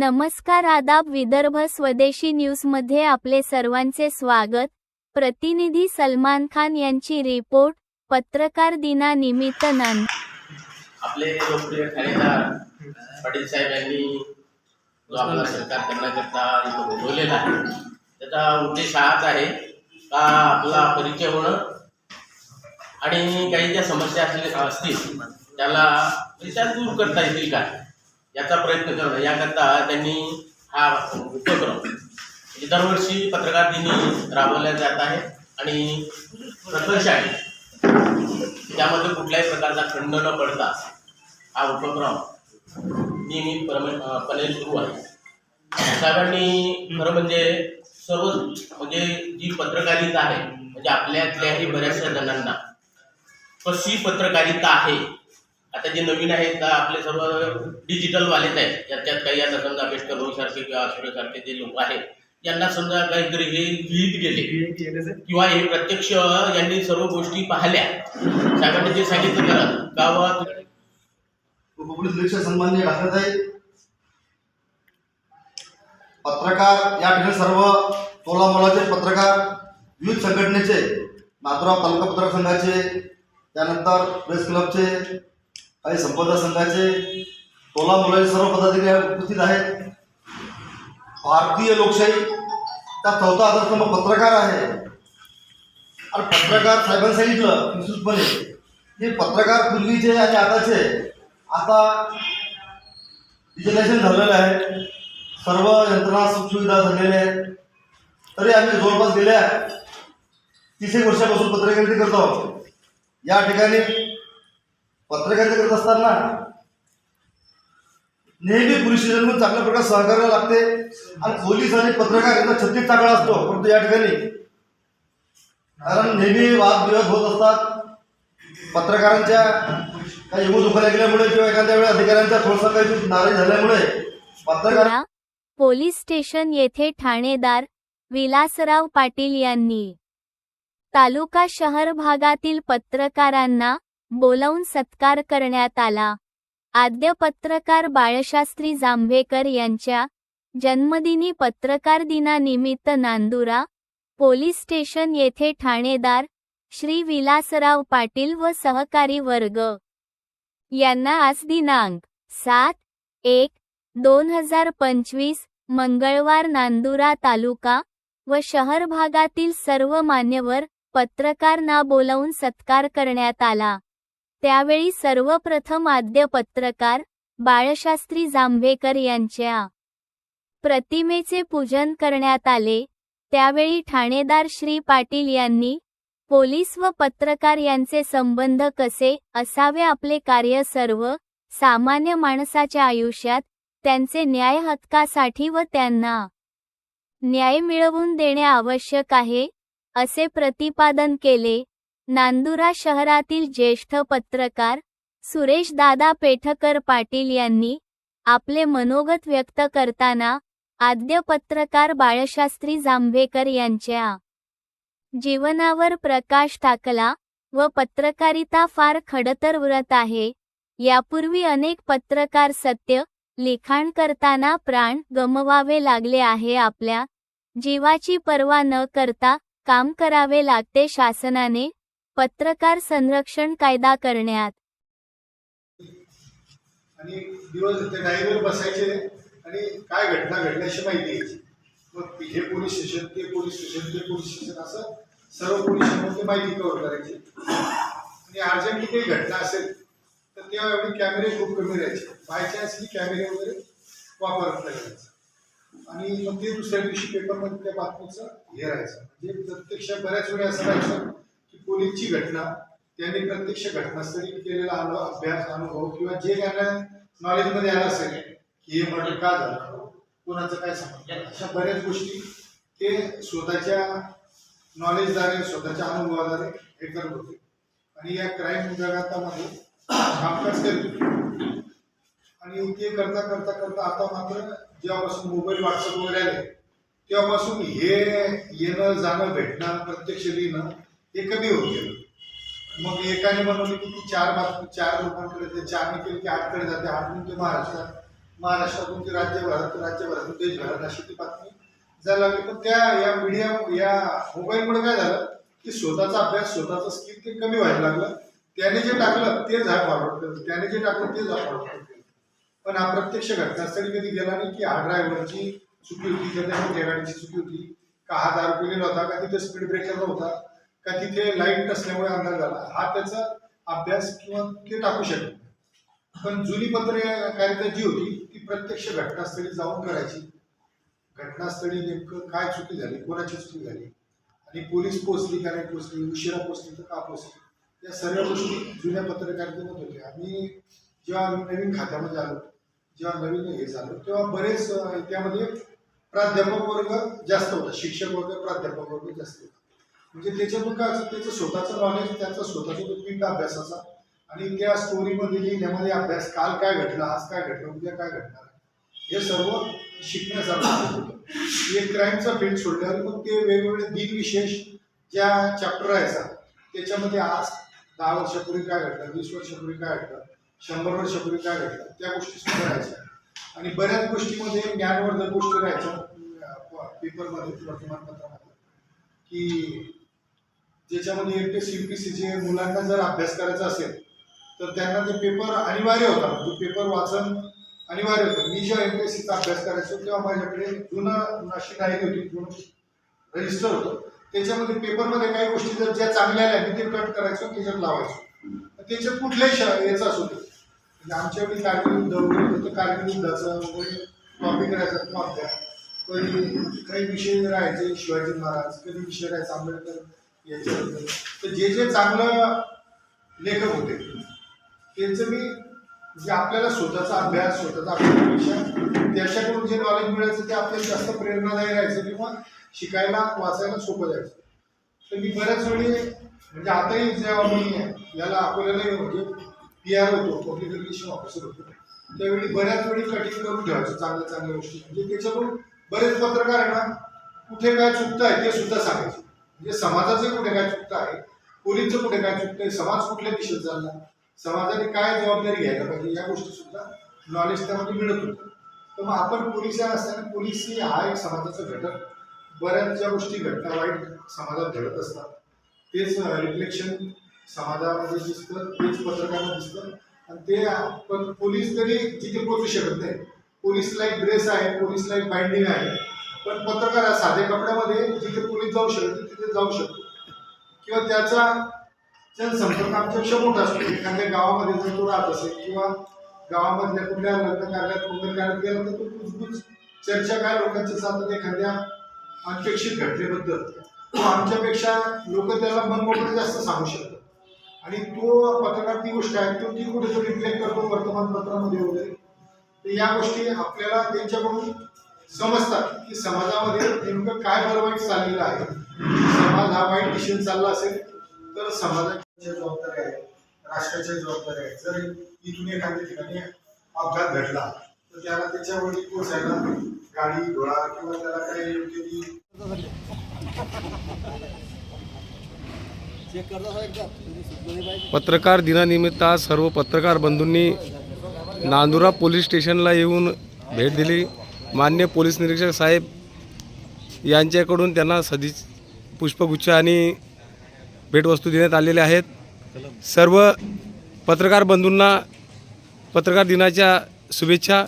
नमस्कार आदाब विदर्भ स्वदेशी न्यूजमध्ये आपले सर्वांचे स्वागत. प्रतिनिधी सलमान खान यांची रिपोर्ट पत्रकार दिनानिमित्त नांद आपले लोकप्रिय ठाणेदार पाटील साहेब यांनी जो आपला सरकार करण्याकरता इथं बोलवलेला आहे त्याचा उद्देश हाच आहे का आपला परिचय होणं आणि काही ज्या समस्या असले असतील त्याला त्या दूर करता येतील का? याचा प्रयत्न करणं याकरता त्यांनी हा उपक्रम म्हणजे दरवर्षी पत्रकार दिनी राबवल्या जात आहे आणि प्रकर्ष आहे. त्यामध्ये कुठल्याही प्रकारचा खंड न पडता हा उपक्रम नियमितपणे सुरू आहे. साहेबांनी खरं म्हणजे सर्व म्हणजे जी पत्रकारिता आहे म्हणजे आपल्यातल्याही बऱ्याचशा जणांना कशी पत्रकारिता आहे. आता जे नवीन आहेत का आपले सर्व डिजिटलवालेच आहेत त्याच्यात काही आता समजा आंबेडकर भाऊ सारखे किंवा सारखे जे लोक आहेत यांना समजा काहीतरी हे लिहित गेले. किंवा हे प्रत्यक्ष यांनी सर्व गोष्टी पाहिल्या. साहेबांनी जे सांगितलं करा गावात ठाकरेताई पत्रकार या ठिकाणी सर्व तोला मोलाचे पत्रकार विविध संघटनेचे नाथुराव तालुका पत्रकार संघाचे त्यानंतर प्रेस क्लबचे काही संपदा संघाचे टोला मुलाचे सर्व पदाधिकारी उपस्थित आहेत. भारतीय लोकशाही त्या चौथा आदर्शस्तंभ पत्रकार आहे. आणि पत्रकार साहेबांनी सांगितलं विस्तृतपणे हे पत्रकार पूर्वीचे आणि आताचे आता डिजिटलायझेशन झालेलं आहे. सर्व यंत्रणा सुखसुविधा झालेल्या आहेत. तरी आम्ही जवळपास गेल्या तीस एक वर्षापासून पत्रकारिता करतो आहोत. या ठिकाणी पत्रकारिता करत असताना नेहमी पोलीस स्टेशनमधून चांगल्या प्रकारे सहकार्य लागते. आणि पोलीस आणि पत्रकार यांचा छत्तीस चाकळा असतो परंतु या ठिकाणी कारण नेहमी वादविवाद होत असतात. पत्रकारांच्या काही येऊ दुखायला गेल्यामुळे किंवा एखाद्या वेळेस अधिकाऱ्यांच्या थोडसा काही नाराज झाल्यामुळे पत्रकार पोलीस स्टेशन येथे ठाणेदार विलासराव पाटील यांनी तालुका शहर भागातील पत्रकारांना बोलावून सत्कार करण्यात आला. आद्य पत्रकार बाळशास्त्री जांभेकर यांच्या जन्मदिनी पत्रकार दिनानिमित्त नांदुरा पोलीस स्टेशन येथे ठाणेदार श्री विलासराव पाटील व सहकारी वर्ग यांना आज दिनांक सात एक दोन हजार पंचवीस मंगळवार नांदुरा तालुका व शहर भागातील सर्व मान्यवर पत्रकार ना बोलावून सत्कार करण्यात आला. त्यावेळी सर्वप्रथम आद्य पत्रकार बाळशास्त्री जांभेकर यांच्या प्रतिमेचे पूजन करण्यात आले. त्यावेळी ठाणेदार श्री पाटील यांनी पोलीस व पत्रकार यांचे संबंध कसे असावे आपले कार्य सर्व सामान्य माणसाच्या आयुष्यात त्यांचे न्याय हक्कासाठी व त्यांना न्याय मिळवून देणे आवश्यक आहे असे प्रतिपादन केले. नांदुरा शहरातील ज्येष्ठ पत्रकार सुरेश दादा पेठकर पाटील यांनी आपले मनोगत व्यक्त करताना आद्य पत्रकार बाळशास्त्री जांभेकर यांच्या जीवनावर प्रकाश टाकला व पत्रकारिता फार खडतर व्रत आहे. यापूर्वी अनेक पत्रकार सत्य लिखाण करताना प्राण गमवावे लागले आहे. आपल्या जीवाची पर्वा न करता काम करावे लागते. शासनाने पत्रकार संरक्षण कायदा करण्यात. आणि दिवस त्या डायरीवर बसायचे आणि काय घटना घडल्याची माहिती यायची. मग हे पोलीस स्टेशन ते पोलीस स्टेशन ते पोलीस स्टेशन असं सर्व पोलीस स्टेशनमध्ये माहिती कव्हर करायची. आणि अर्जंटली काही घटना असेल तर तेव्हा कॅमेरे खूप कमी राहायचे. बाय चान्स ही कॅमेरे वगैरे वापरत राहायचे. आणि मग ते दुसऱ्या दिवशी पेपरमध्ये त्या बातमीचं हे राहायचं. म्हणजे प्रत्यक्ष बऱ्याच वेळा असं राहायचं की पोलीसची घटना त्यांनी प्रत्यक्ष घटनास्थळी केलेला अनु अभ्यास अनुभव किंवा जे त्यांना नॉलेजमध्ये आलं असेल की हे मर्डर का झालं? कोणाचं काय संबंध अशा बऱ्याच गोष्टी ते स्वतःच्या नॉलेजद्वारे स्वतःच्या अनुभवाद्वारे हे करत होते. आणि या क्राईम जगातामध्ये कामकाज करत. आणि ते करता करता करता आता मात्र जेव्हापासून मोबाईल व्हॉट्सअप वगैरे आले तेव्हापासून हे येणं जाणं भेटणं प्रत्यक्ष लिहिणं हे कमी होत गेलं. मग एकाने बनवले की ती चार बातमी चार लोकांकडे ते चारने केली की आठकडे जाते आठवून ते महाराष्ट्रात महाराष्ट्रातून ते राज्यभरात राज्यभरातून देशभरात अशी ती बातमी जायला लागली. पण त्या या मीडिया या मोबाईलमुळे काय झालं की स्वतःचा अभ्यास स्वतःचं स्किल ते कमी व्हायला लागलं. त्याने जे टाकलं ते झाड फॉरवर्ड केलं. त्याने जे टाकलं तेच झाड फॉरवर्ड केलं. पण हा प्रत्यक्ष घटनास्थळी कधी गेला नाही की हा ड्रायव्हरची चुकी होती का त्या गाडीची चुकी होती. का हा दारू पिलेला होता का तिथे स्पीड ब्रेकर नव्हता. का तिथे लाइट नसल्यामुळे अंधार झाला. हा त्याचा अभ्यास किंवा ते टाकू शकत नाही. पण जुनी पत्रकारिता जी होती ती प्रत्यक्ष घटनास्थळी जाऊन करायची. घटनास्थळी नेमकं काय चुकी झाली कोणाची चुकी झाली? आणि पोलीस पोचली का नाही पोचली उशिरा पोचली तर का पोचली या सर्व गोष्टी जुन्या पत्रकारितेमध्ये होत्या. आम्ही जेव्हा आम्ही नवीन खात्यामध्ये आलो जेव्हा नवीन हे झालं तेव्हा बरेच त्यामध्ये प्राध्यापक वर्ग जास्त होता. शिक्षक वर्ग प्राध्यापक वर्ग जास्त होता. म्हणजे त्याच्यातून काय असतं त्याचं स्वतःचं नॉलेज त्याचा स्वतःचा तो पिंड अभ्यासाचा. आणि त्या स्टोरीमध्ये लिहिण्यामध्ये अभ्यास काल काय घडलं आज काय घडलं उद्या काय घडणार हे सर्व शिकण्यासारखं होतं एक क्राईमचा फील्ड सोडल्यावर मग ते वेगवेगळे दिनविशेष ज्या चॅप्टर राहायचा त्याच्यामध्ये आज दहा वर्षापूर्वी काय घडलं वीस वर्षापूर्वी काय घडलं शंभर वर्षापूर्वी काय घडलं त्या गोष्टी सुद्धा राहायच्या. आणि बऱ्याच गोष्टीमध्ये ज्ञानवर्धक गोष्टी राहायच्या पेपरमध्ये वर्तमानपत्रामध्ये की ज्याच्यामध्ये एम पी सी पी सीचे मुलांना जर अभ्यास करायचा असेल तर त्यांना ते पेपर अनिवार्य होता. म्हणजे पेपर वाचन अनिवार्य होतं. मी जेव्हा एम पी एस सीचा अभ्यास करायचो तेव्हा माझ्याकडे जुनं अशी डायरी होती जुनं रजिस्टर होतं. त्याच्यामध्ये पेपरमध्ये काही गोष्टी जर ज्या चांगल्या आल्या मी ते कट करायचो त्याच्यात लावायचो. त्याच्यात कुठल्याही याचं याचा असू दे. म्हणजे आमच्या वेळी कारगिल वगैरे होतं तर कारगिल युद्धाचं वगैरे टॉपिक राहायचा किंवा अभ्यास. कधी काही विषय राहायचे शिवाजी महाराज कधी विषय राहायचा आंबेडकर याच्याबद्दल तर जे जे चांगलं लेखक होते त्यांचं मी म्हणजे आपल्याला स्वतःचा अभ्यास स्वतःचा अभ्यास त्याच्याकडून जे नॉलेज मिळायचं ते आपल्याला जास्त प्रेरणादायी राहायचं किंवा शिकायला वाचायला सोपं जायचं. तर मी बऱ्याच वेळी म्हणजे आताही जेव्हा मी याला अकोल्याला म्हणजे पी आर होतो पब्लिक रिलेशन ऑफिसर होतो त्यावेळी बऱ्याच वेळी कटिंग करून ठेवायचं चांगल्या चांगल्या गोष्टी. म्हणजे त्याच्याकडून बरेच पत्रकार आहे ना कुठे काय चुकत आहे ते सुद्धा सांगायचं. म्हणजे समाजाचं कुठे काय चुकतं आहे? पोलीसचं कुठे काय चुकतंय समाज कुठल्या दिशेत चालला? समाजाने काय जबाबदारी घ्यायला पाहिजे? या गोष्टी सुद्धा नॉलेज त्यामध्ये मिळत होतं. तर मग आपण पोलीस असताना पोलीस हा एक समाजाचा घटक. बऱ्याचशा गोष्टी घटना वाईट समाजात घडत असतात तेच रिफ्लेक्शन समाजामध्ये दिसतं तेच पत्रकारांना दिसतं. आणि ते पण पोलीस तरी तिथे पोचू शकत नाही. पोलीसला एक ड्रेस आहे पोलीसला एक बाइंडिंग आहे. पण पत्रकार साधे साध्या कपड्यामध्ये जिथे पोलीस जाऊ शकतो तिथे जाऊ शकतो किंवा त्याचा जनसंपर्क आमच्यापेक्षा मोठा असतो. एखाद्या गावामध्ये जर तो राहत असेल किंवा गावामधल्या कुठल्या लग्न कार्यात कुठल्या कार्यात गेला तर तो कुजबुज चर्चा काय लोकांच्या चालतात एखाद्या अपेक्षित घटनेबद्दल. तो आमच्यापेक्षा लोक त्याला मनमोकळे जास्त सांगू शकतात. आणि तो पत्रकार ती गोष्ट आहे तो ती कुठे रिफ्लेक्ट करतो वर्तमानपत्रामध्ये वगैरे. तर या गोष्टी आपल्याला त्यांच्याकडून समजतात की समाजामध्ये नेमकं काय बरं वाईट चाललेलं आहे? समाज हा वाईट दिशेने चालला असेल तर समाजाच्या जबाबदाऱ्या आहेत राष्ट्राच्या जबाबदाऱ्या आहेत जर इथून एखाद्या ठिकाणी अपघात घडला तर त्याला त्याच्यावरती पोचायला गाडी घोडा किंवा त्याला काही योग्य ती पत्रकार दिनानिमित्त आज सर्व पत्रकार बंधूंनी नांदुरा पोलीस स्टेशनला येऊन भेट दिली. मान्य पोलीस निरीक्षक साहेब यांच्याकडून त्यांना सदी पुष्पगुच्छ आणि भेटवस्तू देण्यात आलेल्या आहेत. सर्व पत्रकार बंधूंना पत्रकार दिनाच्या शुभेच्छा.